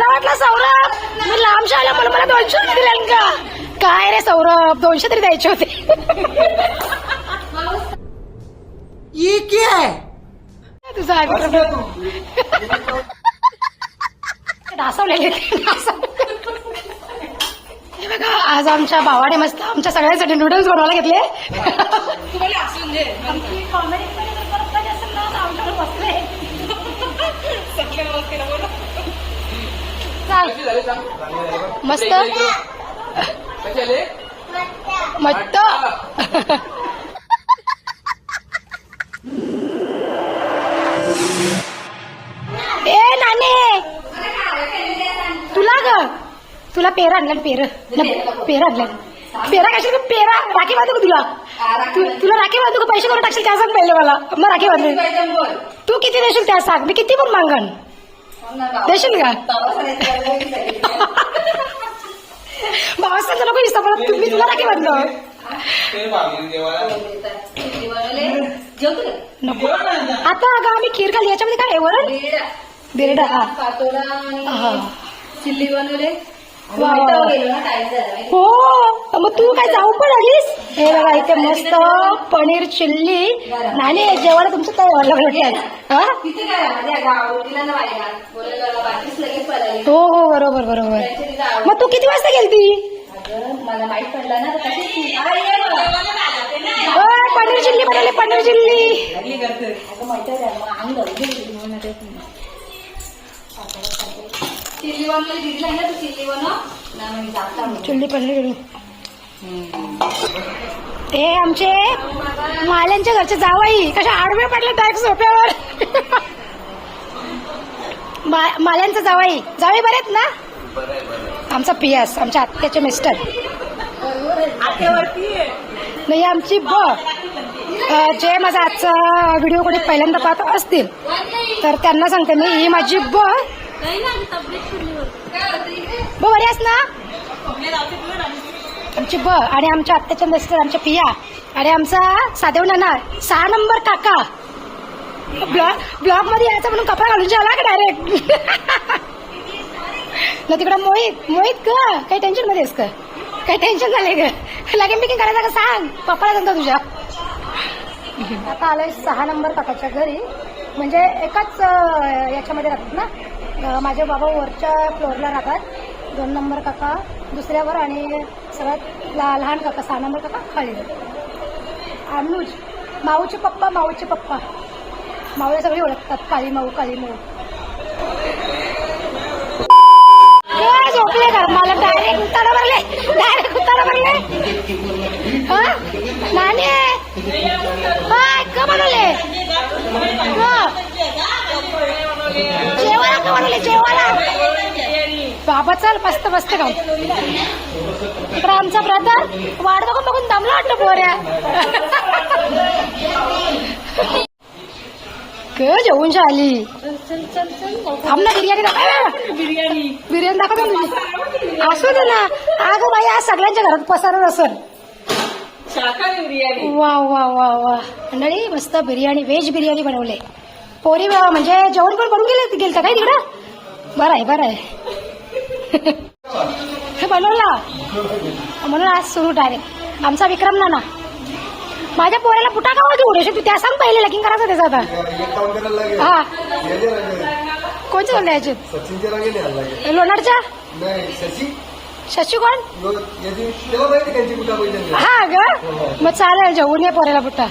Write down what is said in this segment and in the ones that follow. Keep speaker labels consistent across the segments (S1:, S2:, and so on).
S1: मला वाटलं सौरभ. मी लांबशा आल्या म्हणून मला दोनशे रुपये दिले का? काय रे सौरभ? दोनशे तरी द्यायचे होते.
S2: ये क्या है?
S1: तुझा डासवलेले हे बघा आज आमच्या भावाने मस्त आमच्या सगळ्यांसाठी नूडल्स बनवायला घेतले. मस्त. मस्त. ए नाने. तुला ग. तुला पेरा आणलं पेर. पेरा आणलं. पेरा कशाला पेरा राखी बांधू का तुला? तू- तुला राखी बांधू का? पैसे करून टाकशील? त्या सांग पहिले मला. मग राखी बांधू तू किती देशील त्या सांग? मी किती पण मागन. देशील का? बाबासाहेब नको दिसतं मला तू- मी तुला राखी बांधलो नको. आता अगं आम्ही खीर खाली याच्यामध्ये काय आहे? वरण? बिरडा. हा.
S3: पातोडा आणि
S1: हा.
S3: चिल्ली बनवले.
S1: हो. मग तू काय जाऊ पण आलीस हे बघा इथे मस्त पनीर चिल्ली. नाणी जेवायला तुमचं काय लागलं? हा? हो हो बरोबर बरोबर. मग तू किती वाजता गेलती?
S3: मला माहीत पडलं ना
S1: पनीर चिल्ली बनवली पनीर चिल्ली.
S3: चिल्ली बनवली नाही चिल्ली बनव.
S1: चिल्ली पनीर. हे आमचे माल्यांच्या घरचे जावाई कशा आडवे पडले डायरेक्ट सोप्यावर मा- माल्यांचं जावाई. जावाई बरे आहेत ना? आमचा पियास आमच्या आत्याचे मिस्टर. नाही आमची ब जे माझा आजचा व्हिडिओ कोणी पहिल्यांदा पाहत असतील तर त्यांना सांगते मी ही माझी ब. ब बरी आहेस ना? आमची ब आणि आमच्या आत्याच्या मिस्टर आमच्या पिया. आणि आमचा सादेव नाना सहा नंबर काका. ब्लॉग ब्लॉगमध्ये यायचं म्हणून कपडा घालून आला का डायरेक्ट ना तिकडं मोहित मोहित का काही टेन्शन मध्येस आहेस का? काही टेन्शन झालंय का लगेच मी करायचं का सांग? पप्पाला सांगतो तुझ्या. आता आलोय सहा नंबर काकाच्या घरी. म्हणजे एकाच याच्यामध्ये राहतात ना? माझे बाबा वरच्या फ्लोअरला राहतात. दोन नंबर काका. दुसऱ्यावर आणि सगळ्यात ला- लहान काका सहा नंबर काका खाली. अनुज माऊचे पप्पा माऊचे पप्पा. माऊला सगळी ओळखतात काळी माऊ काळी माऊ. झोपले का? मला डायरेक्ट उतारा भरले डायरेक्ट उतारा भरले नाणे काय का बनवले? जेवायला का बनवले? जेवायला. बाबा चल मस्त मस्त गाव इकडं आमचा ब्रदर वाट बघून बघून दमला वाटलं पोऱ्या. क जेवून झाली. थांब ना बिर्याणी दाखव.
S3: बिर्याणी
S1: बिर्याणी दाखव ना असू दे ना. अगं बाई आज सगळ्यांच्या घरात पसारच असेल वा वा वा वा. मंडळी मस्त बिर्याणी व्हेज बिर्याणी बनवले. पोरी म्हणजे जेवण पण बनवून गेले गेलता काय तिकडं? बरं आहे बरं आहे. हे बनवला म्हणून आज सुरू डायरेक्ट आमचा विक्रम नाना. माझ्या पोऱ्याला पुटा का होती उडे तू त्या सांग पहिले लगीन करायचं त्याचं आता. हा. कोणते चालले याचे लोणारच्या?
S4: शशी
S1: कोण? हा ग. मग चालेल जेवून ये पोऱ्याला पुट्टा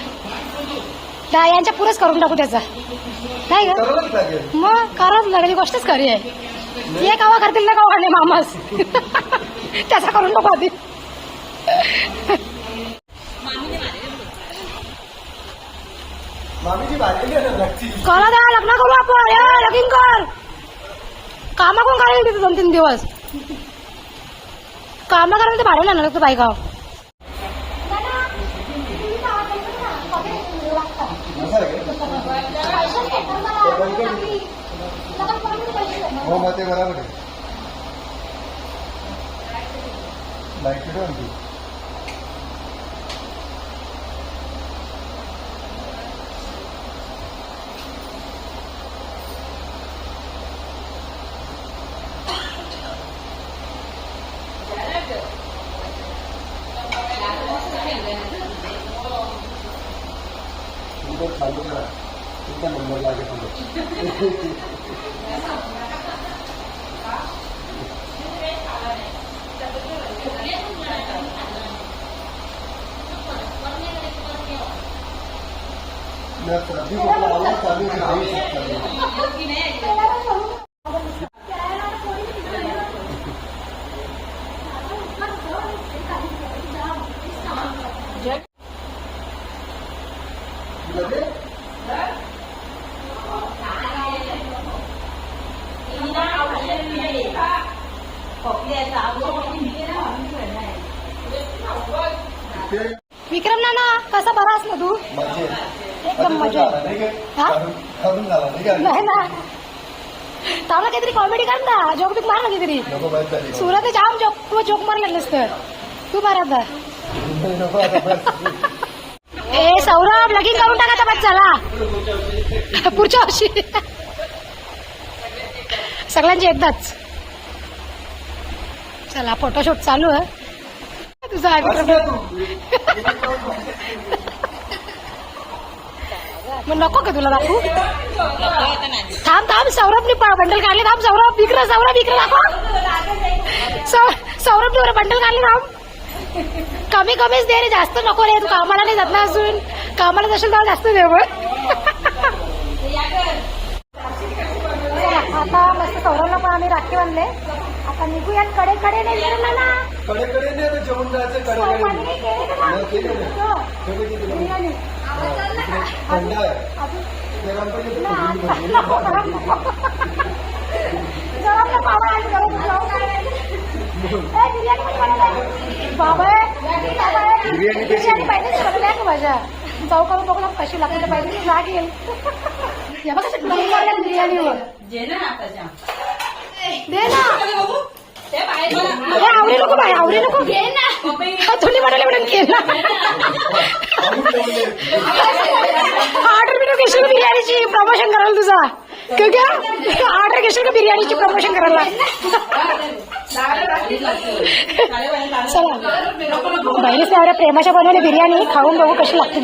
S1: दा- यांच्या पुरच करून टाकू त्याचा. नाही ग. मग करावंच लागली गोष्टच खरी आहे. ये कावा करतील ना कावा नाही मामास. त्याचा करून टाकू आधी. करा द्या लग्न करू आपण. ये लगीन कर. कामा कोण करायला तिथे दोन तीन दिवस? कामा करायला ते भाडं नाही लागतं बायका
S4: असं आहे का? हो मग ते बरोबर आहे लाइट कुठं आणते नंबर चालू करा तुमचा नंबर लागेल मैं अभी को आवाज चालू कर नहीं सकता
S1: विक्रम नाना कसा बरा असला तू एकदम मजा हा?
S4: नाही
S1: ना. तावला काहीतरी कॉमेडी कर ना. जोक बिक मार ना काहीतरी. सुरत जाम जोक जोक मार लागलेस तर तू मार आता. ए सौरभ लगीन करून टाका बस चला पुढच्या वर्षी. सगळ्यांची एकदाच. चला फोटोशूट चालू आहे. तुझा आहे. मग नको का तुला दाखवू? थांब थांब सौरभने बंडल काढले थांब सौरभ विक्र सौरभ विक्र दाखव. सौ- सौरभने बरं बंडल काढले थांब. कमी कमीच दे रे जास्त नको रे तू कामाला नाही जात ना अजून. कामाला जाशील तर जास्त दे मग. चला, आता मस्त सौरभला पण आम्ही राखी बांधले. आता निघूयात कडे कडे नाही
S4: कडे कडे जेवण जायचं कडे कडे. थंड
S1: बिर्याणी पाहिजे सगळ्या का माझ्या जाऊ करून बघू ना कशी तर पाहिजे येईल या बघा बिर्याणीवर दे ना. आवडी नको बाई आवडी नको. तुम्ही म्हणाले म्हणून ऑर्डर बिर्याणी घेशील बिर्याणीची प्रमोशन करायला तुझा. का ऑर्डर घेशील का बिर्याणीची प्रमोशन करायला. चला. बहिणीच प्रेमाच्या बनवली बिर्याणी खाऊन बघू कशी लागते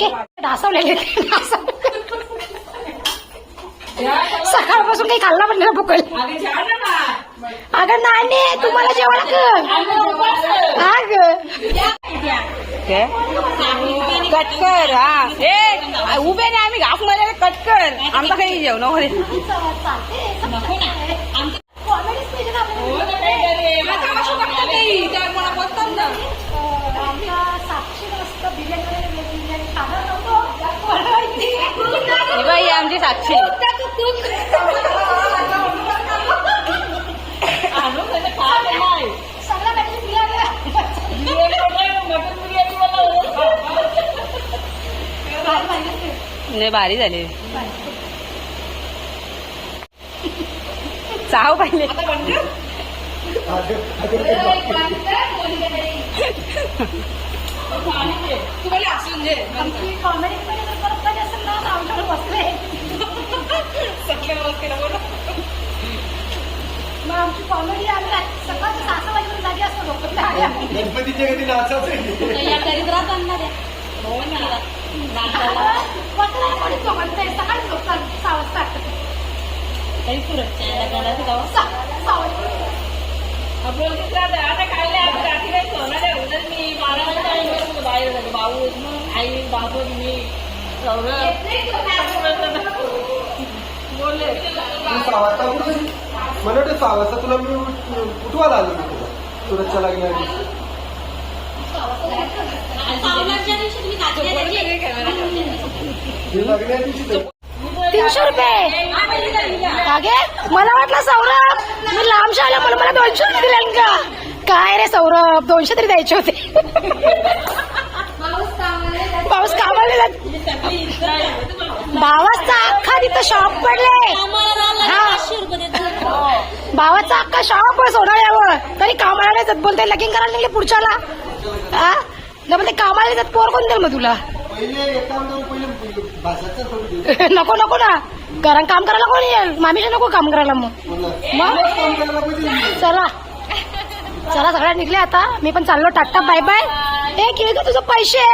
S1: ती ढासवलेली. सकाळपासून काही खाल्ला पण नाही भुकल
S3: आगे जा ना
S1: अगं नाणे तुम्हाला जेवायला कर हा
S5: हा. ए उभे नाही आम्ही घाफमध्ये कटकर. आमचा काही जेवण वगैरे
S3: आमचं हो करे.
S1: साक्षी मस्त बिर्याणी बनवलेली आहे. बिर्याणी खाणार नव्हतो. बनवायची.
S5: ही बाई आमची साक्षी
S3: आणू त्याचं खात नाही.
S1: सगळं काहीतरी बिर्याणी
S3: बिर्याणी बनव, मटण बिर्याणी बनव.
S1: भारी भारी असते.
S5: नाही भारी झाले. चाव पाहिले.
S1: आमची कॉमेडी आम्ही सकाळच्या सहा वाजेपर्यंत जागी असतो लोक.
S4: गणपतीच्या कधी नाचायचं
S3: या दरिद्रात आणणार आहे. हो ना. नाचायला.
S1: सहा वाजता
S3: काही सुरक्षा आता मी भाऊ आई बाबू मी बोलले
S4: मला सहा वाजता तुला मी उठवायला आलो मी तुला सुरतच्या
S1: तीनशे रुपये? अगे मला वाटलं सौरभ. मी लांब आल्या मला मला दोनशे रुपये दिले का? काय रे सौरभ? दोनशे तरी द्यायचे होते. पाऊस कामाला भावाचा अख्खा तिथं शॉप पडले. हा. भावाचा अख्खा शॉप आहे सोनाळ्यावर. तरी कामाला नाही जात बोलते लगीन करायला निघले पुढच्याला. हा न म्हणते कामाला येतात जात. पोर कोण देईल मग तुला? नको नको ना. कारण काम करायला कोण येईल? मामीच्या नको काम करायला मग. चला. चला सगळ्या निघले आता. मी पण चाललो. टाटा बाय बाय ए केळ तुझं पैसे?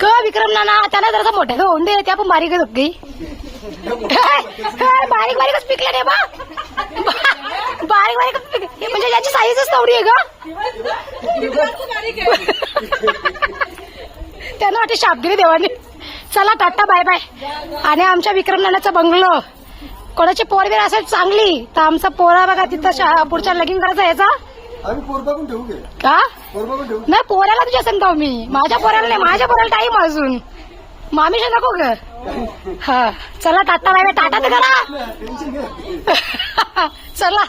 S1: क विक्रम नाना त्यांना जरा मोठे होऊन दे. त्या पण बारीक आहे काय? बारीक बारीकच पिकले रे बा. बारीक हे म्हणजे याची साईजच तेवढी आहे का त्यांना वाटते शाप दिली देवाने. चला टाटा बाय बाय आणि आमच्या विक्रम नानाचा बंगलो कोणाची पोरबीर असेल चांगली तर आमचा पोरा बघा तिथं पुढच्या लगीन करायचा याचा
S4: आम्ही पोरबा पण ठेवू घे
S1: का? नाही पोऱ्याला तुझ्या सांगतो मी. माझ्या पोऱ्याला नाही माझ्या पोऱ्याला टाईम अजून. मामीशा नको ग. हा चला टाटा बाय बाय टाटा तर करा।
S4: टेन्शन घे
S1: चला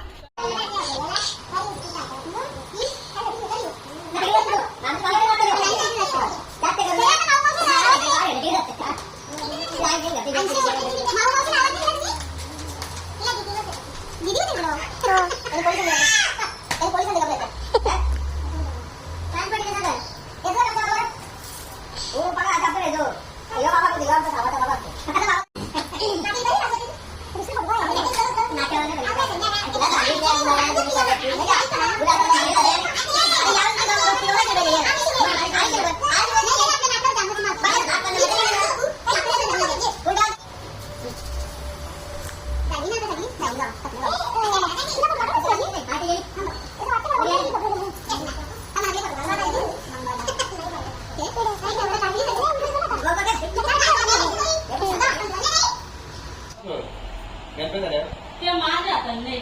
S3: ते माझ्या हातात नाही.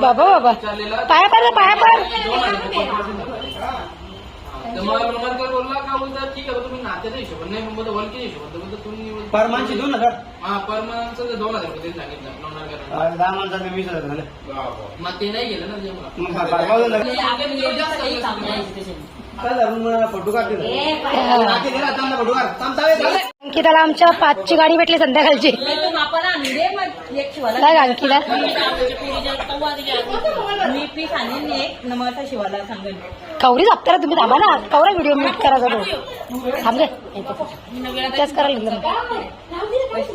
S1: बाबा बाबा. पाया पर पाया
S6: बोलला का बोलता ठीक आहे तुम्ही नात्याच्या नाही बोलतो
S2: परमानची दोन हजार.
S6: हा पर मंथचं ते दोन हजार रुपये त्यांनी सांगितलं लोणार करायला
S2: दहा माणसाचे वीस हजार झाले.
S6: मग ते नाही गेलं ना जेव्हा
S2: मग हा परवा झाला.
S3: आपण
S2: काय मग फोटो चांगला फोटो काढ. थांब, थांब, थांब.
S1: अंकिताला आमच्या पाचची गाडी भेटली संध्याकाळची.
S3: तू मापाला आणून दे मग एक शिवाला
S1: काय
S3: सांगेन
S1: कवरी जापतारा तुम्ही थांबा ना. कवरा व्हिडिओ म्यूट करायचा तो थांब गे त्याच करायला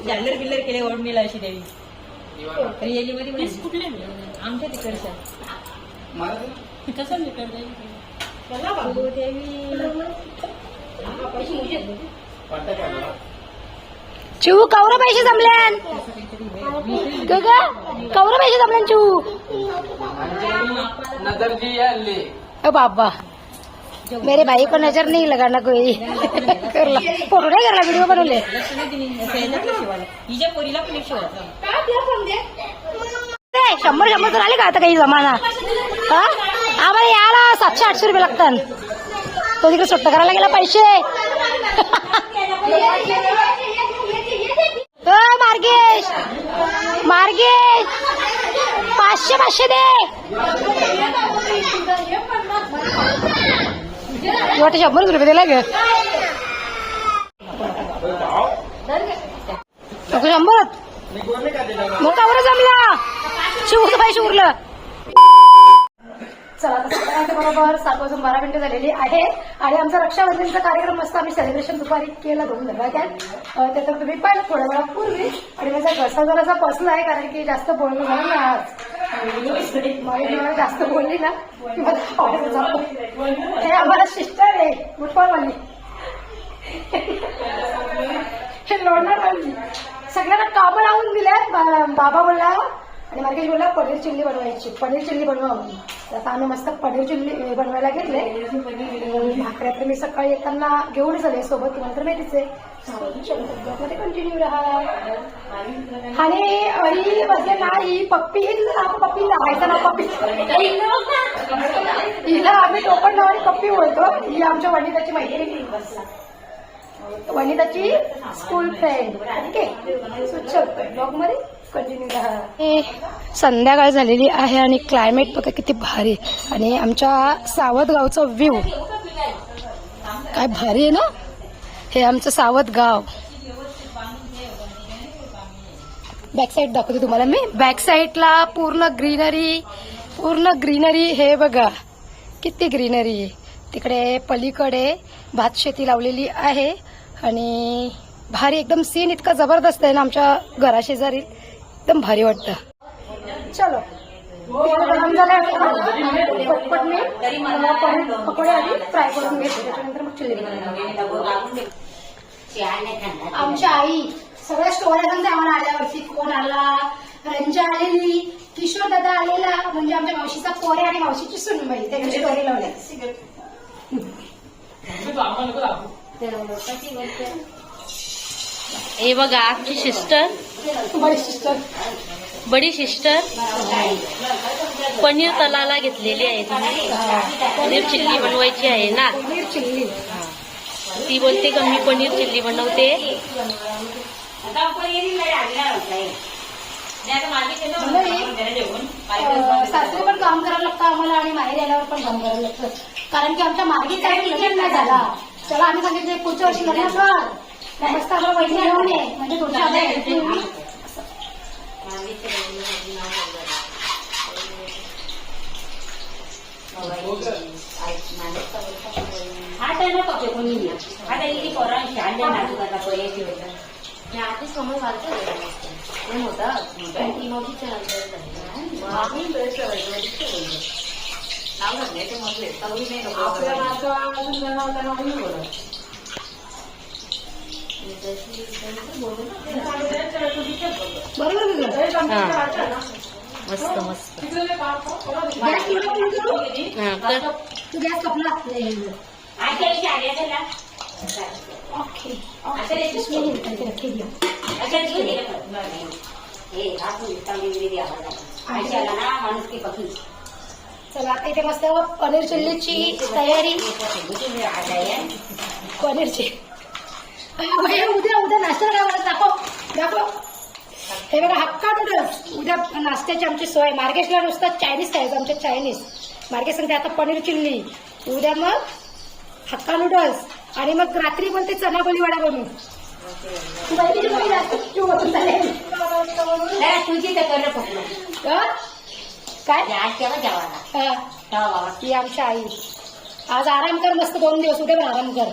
S1: लागलं
S3: बिल्लर केले ओढ मिला अशी देवी. कुठले आमच्या तिकडच्या. कसं तिकडे
S1: जमल्यान ग ग कवरा पैसे जमल्यान चिऊ
S6: नज़र जी आणले
S1: ओ बाबा मेरे भाई को नज़र नहीं लगाना कोई. करला फ़ोटो नाही करला व्हिडिओ बनवले.
S3: पण एक शिवाला
S1: ए, शंभर शंभर तर आले का आता काही जमाना? हा? आम्हाला याला सातशे आठशे रुपये लागतात. तो तिकडे सुट्ट करायला गेला पैसे. करा मार्गेश. मार्गेश पाचशे पाचशे दे. वाटतं शंभर रुपये दिला गे. शंभर मग बरं जमला? शिवचं पाहिजे शिवरलं चला आता सगळ्यांच्या बरोबर सात वाजून बारा मिनिटं झालेली आहे. आणि आमचा रक्षाबंधनचा कार्यक्रम मस्त आम्ही सेलिब्रेशन दुपारी केला दोन दरवाज्यात ते तर तुम्ही पाहिलं थोड्या वेळापूर्वी आणि माझा घसा जरासा बसला आहे कारण की जास्त बोलणं झालं ना आज. जास्त बोलली ना हे आम्हाला सिस्टर आहे फुटबॉलवाली हे लोणार सगळ्यांना कामं लावून दिल्यात बाबा बोलला आणि मार्केट बोलला पनीर चिल्ली बनवायची. पनीर चिल्ली बनवा म्हणून आता आम्ही मस्त पनीर चिल्ली बनवायला घेतले भाकऱ्या तर मी सकाळी येताना घेऊनच आले सोबत तुम्हाला तर माहितीच आहे. कंटिन्यू राहा. आणि अडी बसले ना ही पप्पी हे तिचं नाव पप्पी लावायचं ना पप्पी. हिला आम्ही टोपण नावाने पप्पी बोलतो. ही आमच्या वनिताची माहिती वनिताची स्कूल फ्रेंड ठीक आहे? स्वच्छ. ब्लॉगमध्ये? संध्याकाळ झालेली आहे आणि क्लायमेट बघा किती भारी आणि आमच्या सावध गावचा व्ह्यू काय भारी आहे ना? हे आमचं सावध गाव. बॅक साईड दाखवते तुम्हाला मी. बॅक साईडला पूर्ण ग्रीनरी पूर्ण ग्रीनरी हे बघा. किती ग्रीनरी आहे. तिकडे पलीकडे भात शेती लावलेली आहे. आणि भारी एकदम सीन इतका जबरदस्त आहे ना आमच्या घराशेजारी. एकदम भारी वाटतं. चलो. तेल गरम पटपट मी पकोडे आधी फ्राय करून घेते. त्याच्यानंतर मग चिल्ली आमची आई सगळ्या स्टोऱ्या सांगते आम्हाला आल्यावरती कोण आला? रंजा आलेली किशोर दादा आलेला. म्हणजे आमच्या मावशीचा पोरे आणि मावशीची सुनबाई त्यांची स्टोरी लावल्या.
S7: हे बघा आमची सिस्टर
S1: बडी सिस्टर.
S7: बडी सिस्टर? पनीर तलाला घेतलेली आहे पनीर चिल्ली बनवायची आहे ना?
S1: पनीर चिल्ली.
S7: ती बोलते का मी पनीर चिल्ली बनवते?
S1: सासरी पण काम करायला लागतं आम्हाला आणि माहेर आल्यावर पण काम करायला लागतं. कारण की आमच्या मागे काही लग्न नाही झाला. चला आम्ही सांगितले पुढच्या वर्षी लग्न कर. मग मस्त आम्हाला वहिनी घेऊन ये म्हणजे पुढच्या वर्षी होईल. बरोबर आहे तुझं?
S7: मस्त मस्त
S1: गॅस किती फुल करू?
S7: हा, तर
S1: तू गॅस कपला ओके ओके इसमें ही निकल के रखिए चला आता इथे मस्त पनीर चिल्लीची तयारी. पनीरची. भैया, उद्या उद्या नाश्ता काय दाखव दाखव हे बघा हक्का नूडल्स उद्या नाश्त्याची आमची सोय मार्गेशला नुसतं चायनीज खायचं आमच्या चायनीज मार्गेश सांगते आता पनीर चिल्ली उद्या मग हक्का नूडल्स आणि मग रात्री पण ते चना वडा बनवू. हं? काय हा. ही आमची आई आज आराम कर मस्त दोन दिवस उद्या पण आराम कर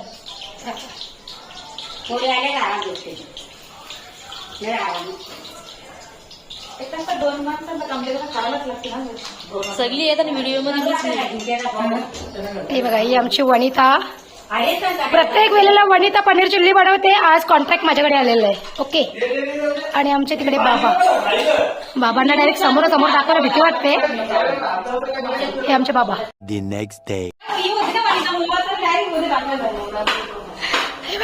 S7: सगळी येतात व्हिडिओमध्ये.
S1: हे बघा ही आमची वनिता. प्रत्येक वेळेला वनिता पनीर चिल्ली बनवते. आज कॉन्ट्रॅक्ट माझ्याकडे आलेलं आहे. ओके आणि आमच्या तिकडे बाबा. बाबांना डायरेक्ट समोर समोर दाखवायला भीती वाटते. हे आमचे बाबा.
S8: The next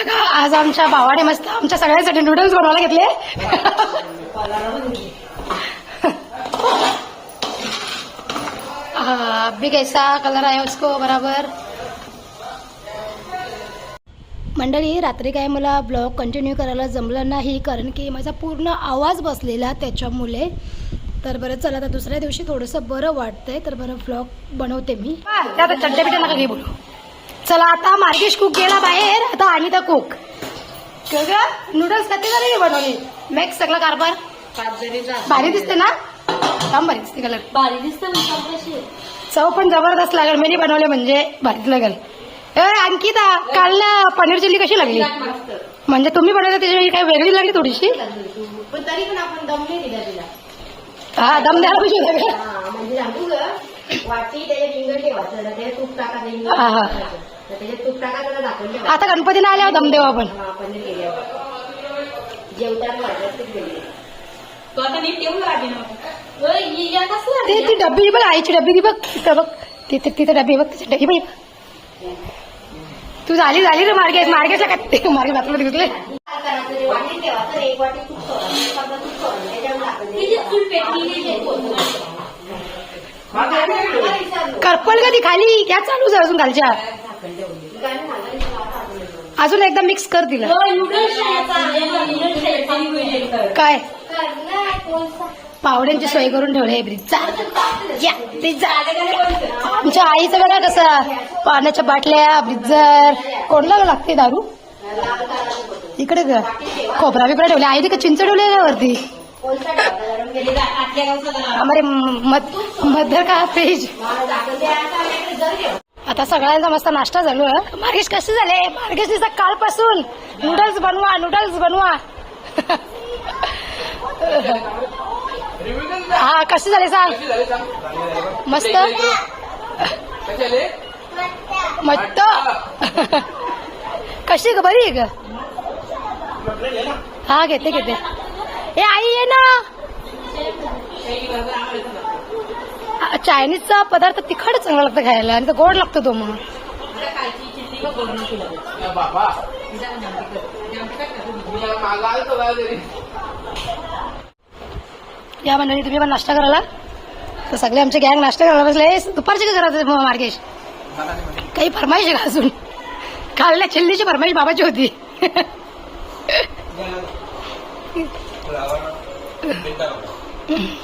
S8: day.
S1: आज आमच्या भावाने मस्त आमच्या सगळ्यांसाठी नूडल्स बनवायला घेतले. भी कैसा कलर आहे उसको बराबर. मंडळी रात्री काय मला ब्लॉग कंटिन्यू करायला जमलं नाही कारण की माझा पूर्ण आवाज बसलेला त्याच्यामुळे. तर बरं चला आता दुसऱ्या दिवशी थोडंसं बरं वाटतंय तर बरं ब्लॉग बनवते मी. आता चड्ड्या नका घे बोलू. चला आता मार्गेश कुक गेला बाहेर. आता अनिता कुक नूडल्स कधी झाले बनवले मॅक्स सगळा कारभार. भारी दिसते ना? थांब भारी दिसते कलर
S7: भारी दिसतं
S1: चव पण जबरदस्त लागेल. मी बनवले म्हणजे भारीच लागेल. ए अंकिता काल पनीर चिल्ली कशी लागली? म्हणजे तुम्ही बनवलं त्याची काही वेगळी लागली थोडीशी?
S5: पण तरी पण आपण दम नाही दिला तिला.
S1: हा दम द्यायला पाहिजे का?
S5: हा, म्हणजे वाटी त्याच्यात इंगळ ठेवायचं त्याच्यात तूप टाका ते. त्याच्यात तूप टाका त्याला दाखवून ठेवा
S1: आता गणपतीला आल्यावर दम देऊ आपण.
S5: पनीर केल्यावर जेवताना वाटलं ते गेले
S3: तो आता नीट ठेवून राहते ना.
S1: ते ती डब्बी बघ आईची डब्बी ती बघ तिथं बघ. तिथे तिथं डब्बी बघ तिची डब्बी बघ. तू झाली झाली रे बाथरूम दिसले.
S5: काय करायचं ते सोडायचं त्याच्यावर टाकायचं
S1: करपल कधी खाली? क्या चालू आहे अजून खालच्या. अजून एकदा मिक्स कर दिलं काय? पावड्यांची सोय करून ठेवली ब्रिजचा आमच्या आईचं बघा कसं पाण्याच्या बाटल्या ब्रिजर. कोणला लागते दारू? इकडे ग. खोबरा बिबरा ठेवले आई का चिंच ठेवले का वरती? मध मधर का पेज? आता सगळ्यांचा मस्त नाश्ता आहे मार्गेश कसे झाले? मार्गेशनीचा कालपासून. नूडल्स बनवा नूडल्स बनवा. हा कसे झाले सांग?
S6: झाली
S1: मस्त?
S6: झाली
S1: मस्त. कशी ग? बरी ग? हा घेते घेते. ए आई ये ना. चायनीजचा पदार्थ तिखट चांगला लागतं खायला आणि तो गोड लागतो तो मग.
S6: मागं
S1: या मंडळी तुम्ही पण नाश्ता करायला? तर सगळे आमचे गँग नाश्ता करायला बसले. दुपारचे काय करत होते मार्गेश? काही फरमाईश आहे का अजून? कालल्या चिल्लीची फरमाईश बाबाची होती.